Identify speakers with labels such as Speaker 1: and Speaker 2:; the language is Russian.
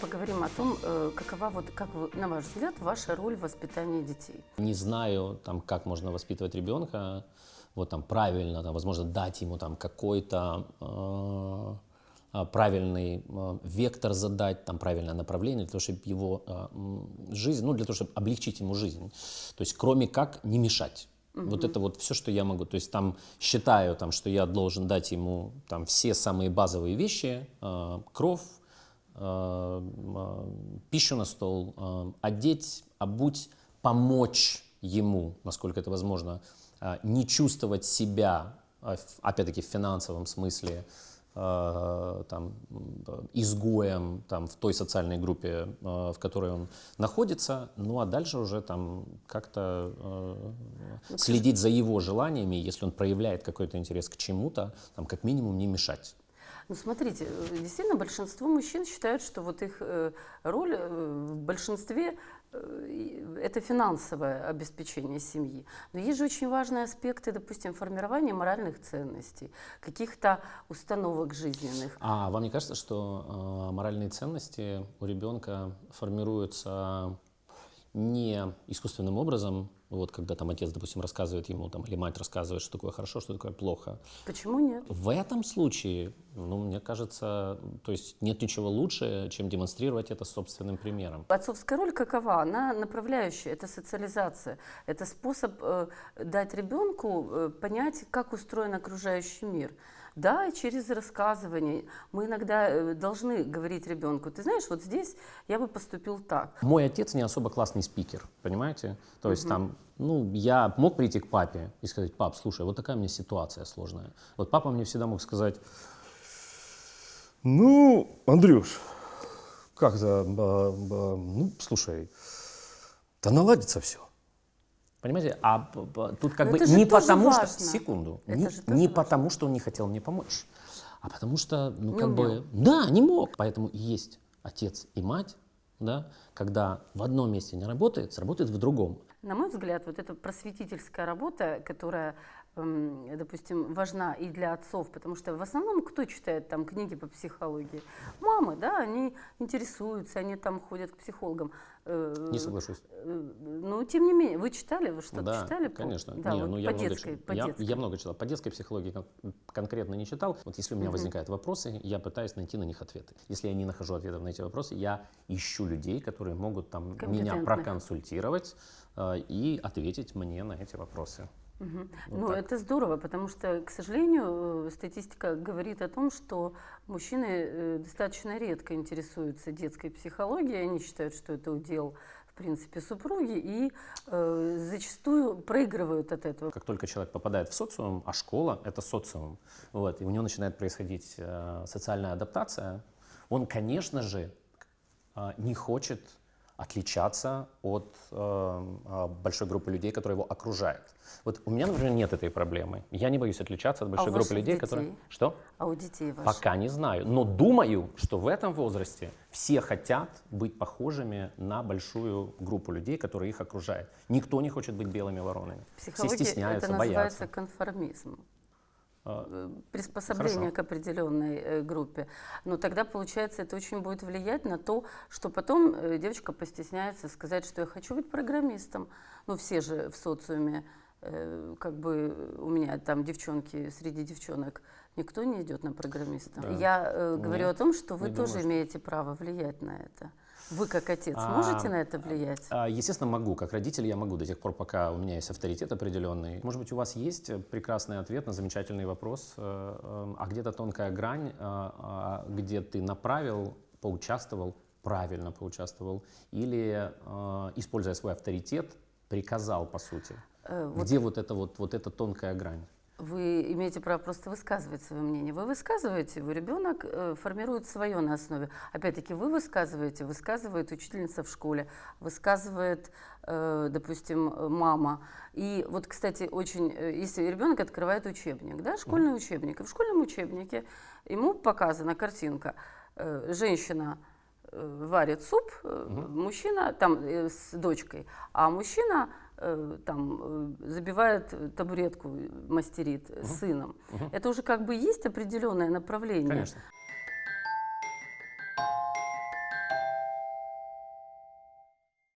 Speaker 1: поговорим о том, э, какова, вот, как вы, на ваш взгляд, ваша роль в воспитании детей.
Speaker 2: Не знаю, там, как можно воспитывать ребенка, вот там правильно, там, возможно, дать ему там какой-то э, а, правильный э, вектор задать, там правильное направление для того, чтобы его э, жизнь, ну для того, чтобы облегчить ему жизнь. То есть кроме как не мешать. Вот это вот все, что я могу. То есть там считаю, там, что я должен дать ему там все самые базовые вещи, э, кров, э, пищу на стол, э, одеть, обуть, помочь ему, насколько это возможно, э, не чувствовать себя, э, опять-таки в финансовом смысле, э, там, изгоем там, в той социальной группе, э, в которой он находится, ну а дальше уже там как-то э, следить за его желаниями, если он проявляет какой-то интерес к чему-то, там, как минимум не мешать.
Speaker 1: Ну, смотрите, э, действительно, большинство мужчин считают, что вот их э, роль э, в большинстве это финансовое обеспечение семьи. Но есть же очень важные аспекты, допустим, формирования моральных ценностей, каких-то установок жизненных.
Speaker 2: А вам не кажется, что моральные ценности у ребенка формируются не искусственным образом, вот когда там отец, допустим, рассказывает ему, там, или мать рассказывает, что такое хорошо, что такое плохо.
Speaker 1: Почему нет?
Speaker 2: В этом случае, ну, мне кажется, то есть нет ничего лучше, чем демонстрировать это собственным примером.
Speaker 1: Отцовская роль какова? Она направляющая, это социализация, это способ э, дать ребенку э, понять, как устроен окружающий мир. Да, и через рассказывание мы иногда э, должны говорить ребенку, ты знаешь, вот здесь я бы поступил так.
Speaker 2: Мой отец не особо классный спикер, понимаете? То есть там, ну, я мог прийти к папе и сказать, пап, слушай, вот такая у меня ситуация сложная. Вот папа мне всегда мог сказать,
Speaker 3: Ну, Андрюш, как-то, ба- ба- ну, слушай, да наладится все.
Speaker 2: Понимаете, а тут как
Speaker 1: Но
Speaker 2: бы не потому что,
Speaker 1: важно.
Speaker 2: секунду,
Speaker 1: Это
Speaker 2: не, не
Speaker 1: важно.
Speaker 2: потому что он не хотел мне помочь, а потому что, ну
Speaker 1: Не
Speaker 2: как
Speaker 1: умел.
Speaker 2: бы, да, не мог. Поэтому и есть отец и мать, да, когда в одном месте не работает, сработает в другом.
Speaker 1: На мой взгляд, вот эта просветительская работа, которая, эм, допустим, важна и для отцов, потому что в основном кто читает там книги по психологии? Мамы, да, они интересуются, они там ходят к психологам. Э,
Speaker 2: Не соглашусь.
Speaker 1: э, Но тем не менее, вы читали, вы что-то
Speaker 2: да,
Speaker 1: читали?
Speaker 2: конечно.
Speaker 1: Да,
Speaker 2: Не,
Speaker 1: вот
Speaker 2: ну,
Speaker 1: по
Speaker 2: много,
Speaker 1: детской, по
Speaker 2: я,
Speaker 1: детской.
Speaker 2: я много читал. По детской психологии кон- конкретно не читал. Вот если у меня возникают вопросы, я пытаюсь найти на них ответы. Если я не нахожу ответов на эти вопросы, я ищу людей, которые могут там меня проконсультировать э, и ответить мне на эти вопросы.
Speaker 1: Мгм.
Speaker 2: Вот
Speaker 1: ну,
Speaker 2: так.
Speaker 1: это здорово, потому что, к сожалению, э, статистика говорит о том, что мужчины э, достаточно редко интересуются детской психологией, они считают, что это удел, в принципе, супруги, и э, зачастую проигрывают от этого.
Speaker 2: Как только человек попадает в социум, а школа — это социум, вот, и у него начинает происходить э, социальная адаптация, он, конечно же, э, не хочет отличаться от э, большой группы людей, которые его окружают. Вот у меня, например, нет этой проблемы. Я не боюсь отличаться от большой
Speaker 1: у
Speaker 2: группы людей,
Speaker 1: детей?
Speaker 2: которые... Что?
Speaker 1: А у детей ваших?
Speaker 2: Пока не знаю. Но думаю, что в этом возрасте все хотят быть похожими на большую группу людей, которые их окружают. Никто не хочет быть белыми воронами.
Speaker 1: В
Speaker 2: Все стесняются,
Speaker 1: это называется
Speaker 2: боятся.
Speaker 1: конформизм.
Speaker 2: А,
Speaker 1: Приспособление
Speaker 2: хорошо.
Speaker 1: к определенной э, группе. Но тогда, получается, это очень будет влиять на то, что потом э, девочка постесняется сказать, что я хочу быть программистом. Ну, все же в социуме, как бы у меня там девчонки, среди девчонок, никто не идет на программиста.
Speaker 2: Да.
Speaker 1: Я э, говорю
Speaker 2: Нет,
Speaker 1: о том, что вы тоже
Speaker 2: думаю, что-
Speaker 1: имеете право влиять на это. Вы, как отец,
Speaker 2: А,
Speaker 1: можете на это влиять?
Speaker 2: А, Естественно, могу. Как родитель я могу до тех пор, пока у меня есть авторитет определенный. Может быть, у вас есть э, прекрасный ответ на замечательный вопрос, э, э, а где-то тонкая грань, э, а, где ты направил, поучаствовал, правильно поучаствовал, или, э, используя свой авторитет, приказал, по сути.
Speaker 1: Э, вот
Speaker 2: Где вот эта вот, вот эта тонкая грань?
Speaker 1: Вы имеете право просто высказывать свое мнение. Вы высказываете, его ребенок э, формирует свое на основе. Опять-таки, вы высказываете, высказывает учительница в школе, высказывает, э, допустим, мама. И вот, кстати, очень, э, если ребенок открывает учебник, да, школьный учебник, и в школьном учебнике ему показана картинка. э, женщина э, варит суп, э, мужчина там э, с дочкой, а мужчина там э, забивает э, табуретку, э, мастерит э, с сыном. Это уже как бы есть определенное направление.
Speaker 2: Конечно.